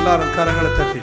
எல்லாரும் கரங்களை தட்டி.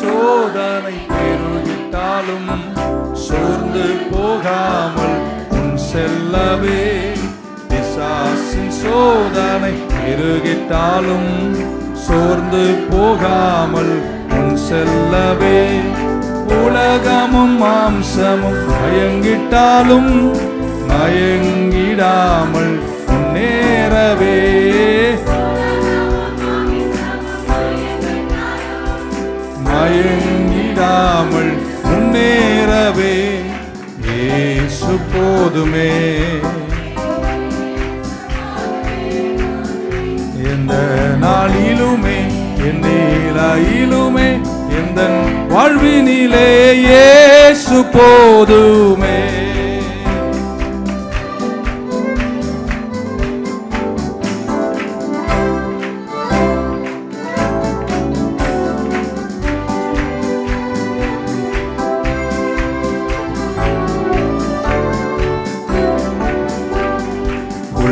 சோதனை பெருகிட்டாலும் சோர்ந்து போகாமல் உன் செல்லவே. பிசாசின் சோதனை பெருகிட்டாலும் சோர்ந்து போகாமல் முன் செல்லவே. உலகமும் மாம்சமும் மயங்கிட்டாலும் மயங்கிடாமல் முன்னேறவே மயங்கிடாமல் முன்னேறவே ஏசு போதுமே. நாளிலுமே என் நிலையிலுமே எந்த வாழ்வினிலே இயேசு போதுமே.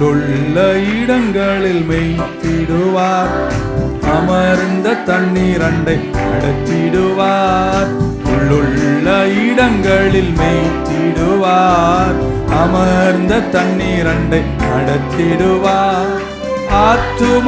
உள்ளுள்ள இடங்களில் மெய்த்திடுவார். அமர்ந்த தண்ணீர் அண்டை நடத்திடுவார் உள்ளுள்ள இடங்களில் மெய்த்திடுவார். அமர்ந்த தண்ணீர் அண்டை நடத்திடுவார் ஆத்துமா